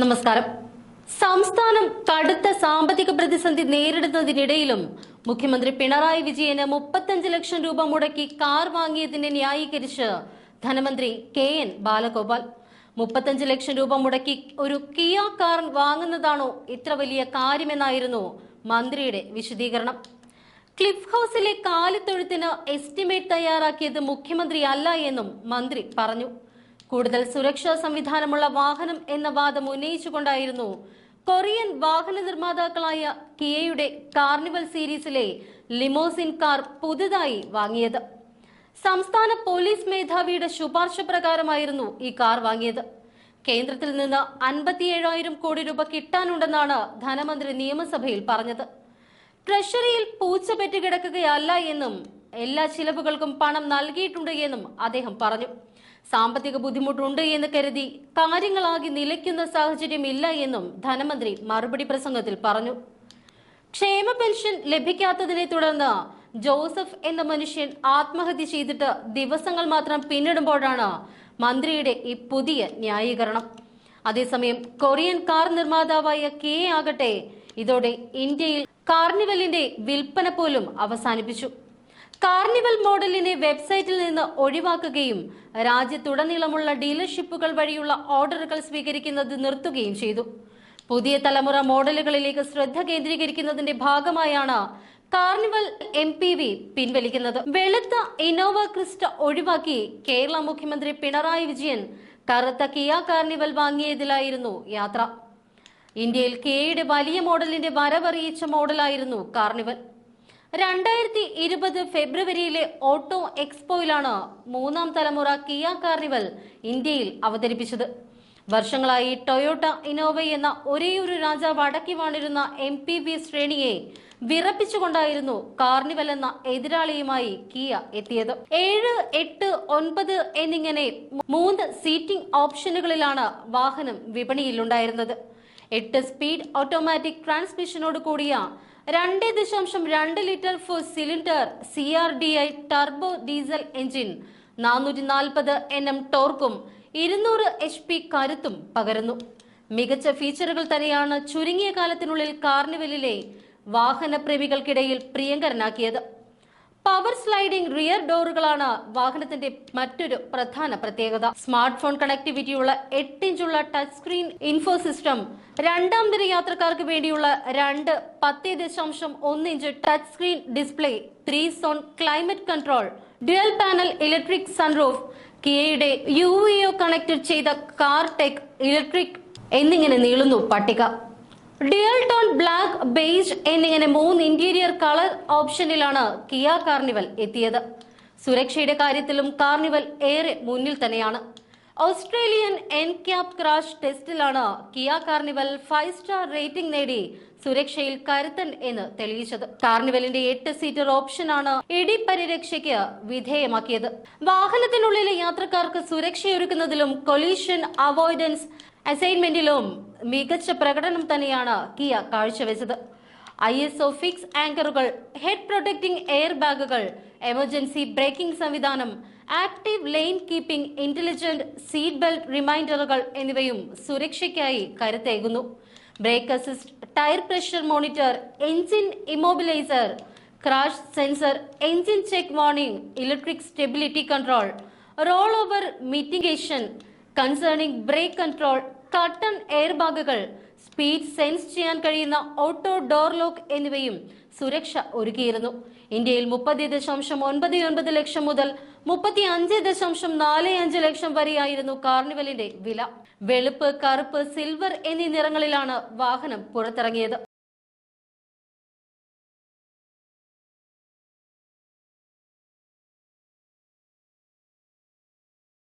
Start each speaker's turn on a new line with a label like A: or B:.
A: നമസ്കാരം. സംസ്ഥാനം കടുത്ത സാമ്പത്തിക പ്രതിസന്ധി നേരിടുന്നതിനിടയിലും മുഖ്യമന്ത്രി പിണറായി വിജയന് മുപ്പത്തഞ്ച് ലക്ഷം രൂപ മുടക്കി കാർ വാങ്ങിയതിനെ ന്യായീകരിച്ച് ധനമന്ത്രി കെ എൻ ബാലഗോപാൽ. മുപ്പത്തഞ്ച് ലക്ഷം രൂപ മുടക്കി ഒരു കിയ കാർ വാങ്ങുന്നതാണോ ഇത്ര വലിയ കാര്യമെന്നായിരുന്നു മന്ത്രിയുടെ വിശദീകരണം. ക്ലിഫ് ഹൗസിലെ കാലിത്തൊഴുത്തിന് എസ്റ്റിമേറ്റ് തയ്യാറാക്കിയത് മുഖ്യമന്ത്രി അല്ല എന്നും മന്ത്രി പറഞ്ഞു. കൂടുതൽ സുരക്ഷാ സംവിധാനമുള്ള വാഹനം എന്ന വാദം ഉന്നയിച്ചുകൊണ്ടായിരുന്നു കൊറിയൻ വാഹന നിർമ്മാതാക്കളായ കിയയുടെ കാർണിവൽ സീരീസിലെ ലിമോസിൻ കാർ പുതുതായി വാങ്ങിയത്. സംസ്ഥാന പോലീസ് മേധാവിയുടെ ശുപാർശ പ്രകാരമായിരുന്നു ഈ കാർ വാങ്ങിയത്. കേന്ദ്രത്തിൽ നിന്ന് അൻപത്തിയേഴായിരം കോടി രൂപ കിട്ടാനുണ്ടെന്നാണ് ധനമന്ത്രി നിയമസഭയിൽ പറഞ്ഞത്. ട്രഷറിയിൽ പൂച്ച പെറ്റുകിടക്കുകയല്ല എന്നും എല്ലാ ചിലവുകൾക്കും പണം നൽകിയിട്ടുണ്ട് എന്നും അദ്ദേഹം പറഞ്ഞു. സാമ്പത്തിക ബുദ്ധിമുട്ടുണ്ട് എന്ന് കരുതി കാര്യങ്ങളാകെ നിലയ്ക്കുന്ന സാഹചര്യമില്ല എന്നും ധനമന്ത്രി മറുപടി പ്രസംഗത്തിൽ പറഞ്ഞു. ക്ഷേമ പെൻഷൻ ലഭിക്കാത്തതിനെ തുടർന്ന് ജോസഫ് എന്ന മനുഷ്യൻ ആത്മഹത്യ ചെയ്തിട്ട് ദിവസങ്ങൾ മാത്രം പിന്നിടുമ്പോഴാണ് മന്ത്രിയുടെ ഈ പുതിയ ന്യായീകരണം. അതേസമയം കൊറിയൻ കാർ നിർമ്മാതാവായ കെ ആകട്ടെ ഇതോടെ ഇന്ത്യയിൽ കാർണിവലിന്റെ വിൽപ്പന പോലും അവസാനിപ്പിച്ചു. കാർണിവൽ മോഡലിനെ വെബ്സൈറ്റിൽ നിന്ന് ഒഴിവാക്കുകയും രാജ്യത്തുടനീളമുള്ള ഡീലർഷിപ്പുകൾ വഴിയുള്ള ഓർഡറുകൾ സ്വീകരിക്കുന്നത് നിർത്തുകയും ചെയ്തു. പുതിയ തലമുറ മോഡലുകളിലേക്ക് ശ്രദ്ധ കേന്ദ്രീകരിക്കുന്നതിന്റെ ഭാഗമായാണ് കാർണിവൽ എം പി വി പിൻവലിക്കുന്നത്. വെളുത്ത ഇനോവ ക്രിസ്റ്റ ഒഴിവാക്കി കേരള മുഖ്യമന്ത്രി പിണറായി വിജയൻ കറുത്ത കിയ കാർണിവൽ വാങ്ങിയതിലായിരുന്നു യാത്ര. ഇന്ത്യയിൽ കെയുടെ വലിയ മോഡലിന്റെ വരവറിയിച്ച മോഡലായിരുന്നു കാർണിവൽ. രണ്ടായിരത്തി ഇരുപത് ഫെബ്രുവരിയിലെ ഓട്ടോ എക്സ്പോയിലാണ് മൂന്നാം തലമുറ കിയ കാർണിവൽ ഇന്ത്യയിൽ അവതരിപ്പിച്ചത്. വർഷങ്ങളായി ടൊയോട്ട ഇനോവ എന്ന ഒരേയൊരു രാജാവ് അടക്കി വാണിരുന്ന എം പി വി ശ്രേണിയെ വിറപ്പിച്ചുകൊണ്ടായിരുന്നു കാർണിവൽ എന്ന എതിരാളിയുമായി കിയ എത്തിയത്. ഏഴ് എട്ട് ഒൻപത് എന്നിങ്ങനെ മൂന്ന് സീറ്റിംഗ് ഓപ്ഷനുകളിലാണ് വാഹനം വിപണിയിലുണ്ടായിരുന്നത്. എട്ട് സ്പീഡ് ഓട്ടോമാറ്റിക് ട്രാൻസ്മിഷനോട് കൂടിയ രണ്ട് ദശാംശം രണ്ട് litre four cylinder C R D I turbo diesel engine നാനൂറ്റി നാൽപ്പത് എൻ എം ടോർക്കും ഇരുന്നൂറ് എച്ച് പി കരുത്തും പകരുന്നു. മികച്ച ഫീച്ചറുകൾ തന്നെയാണ് ചുരുങ്ങിയ കാലത്തിനുള്ളിൽ കാർണിവലിലെ വാഹനപ്രേമികൾക്കിടയിൽ പ്രിയങ്കരനാക്കിയത്. പവർ സ്ലൈഡിംഗ് റിയർ ഡോറുകളാണ് വാഹനത്തിന്റെ മറ്റൊരു പ്രധാന പ്രത്യേകത. സ്മാർട്ട് ഫോൺ കണക്ടിവിറ്റിയുള്ള എട്ട് ഇഞ്ചുള്ള ടച്ച് സ്ക്രീൻ ഇൻഫോ സിസ്റ്റം രണ്ടാം ദിന യാത്രക്കാർക്ക് വേണ്ടിയുള്ള രണ്ട് പത്ത് ദശാംശം ഒന്ന് inch touch screen display three zone climate control dual panel electric sunroof കിയയുടെ UVO connect ചെയ്ത കാർ ടെക് ഇലക്ട്രിക് എന്നിങ്ങനെ നീളുന്നു പട്ടിക. ഡ്യുവൽ ടോൺ ബ്ലാക്ക് ബേജ് എന്നിങ്ങനെ മൂന്ന് ഇന്റീരിയർ കളർ ഓപ്ഷനിലാണ് കിയ കാർണിവൽ എത്തിയത്. സുരക്ഷയുടെ കാര്യത്തിലും കാർണിവൽ ഏറെ മുന്നിൽ തന്നെയാണ്. Australian N cap crash ടെസ്റ്റിലാണ് Kia Carnival five star rating നേടി സുരക്ഷയിൽ കരുത്തൻ എന്ന് തെളിയിച്ചത്. കാർണിവലിന്റെ എട്ട് സീറ്റർ ഓപ്ഷനാണ് ഇടി പരിരക്ഷയ്ക്ക് വിധേയമാക്കിയത്. വാഹനത്തിനുള്ളിലെ യാത്രക്കാർക്ക് സുരക്ഷയൊരുക്കുന്നതിലും കൊലീഷൻ അവോയ്ഡൻസ് അസൈൻമെന്റിലും മികച്ച പ്രകടനം തന്നെയാണ് കിയ കാഴ്ചവെച്ചത്. ഐ എസ് ഒ ഫിക്സ് ആങ്കറുകൾ ഹെഡ് പ്രൊട്ടക്ടിംഗ് എയർ ബാഗുകൾ എമർജൻസി ബ്രേക്കിംഗ് സംവിധാനം active lane keeping intelligent seat belt റിമൈൻഡറുകൾ എന്നിവയും സുരക്ഷയ്ക്കായി കരുത്തേകുന്നു. Brake assist tyre pressure monitor engine immobiliser crash sensor engine check warning electric stability control roll over mitigation cornering brake control curtain air ബാഗുകൾ speed sense ചെയ്യാൻ കഴിയുന്ന auto door lock എന്നിവയും സുരക്ഷ ഒരുക്കിയിരുന്നു. ഇന്ത്യയിൽ മുപ്പത് ദശാംശം ഒൻപത് ഒൻപത് ലക്ഷം മുതൽ മുപ്പത്തി അഞ്ച് ദശാംശം നാല് അഞ്ച് ലക്ഷം വരെയായിരുന്നു കാർണിവലിന്റെ വില. വെളുപ്പ് കറുപ്പ് സിൽവർ എന്നീ നിറങ്ങളിലാണ് വാഹനം പുറത്തിറങ്ങിയത്.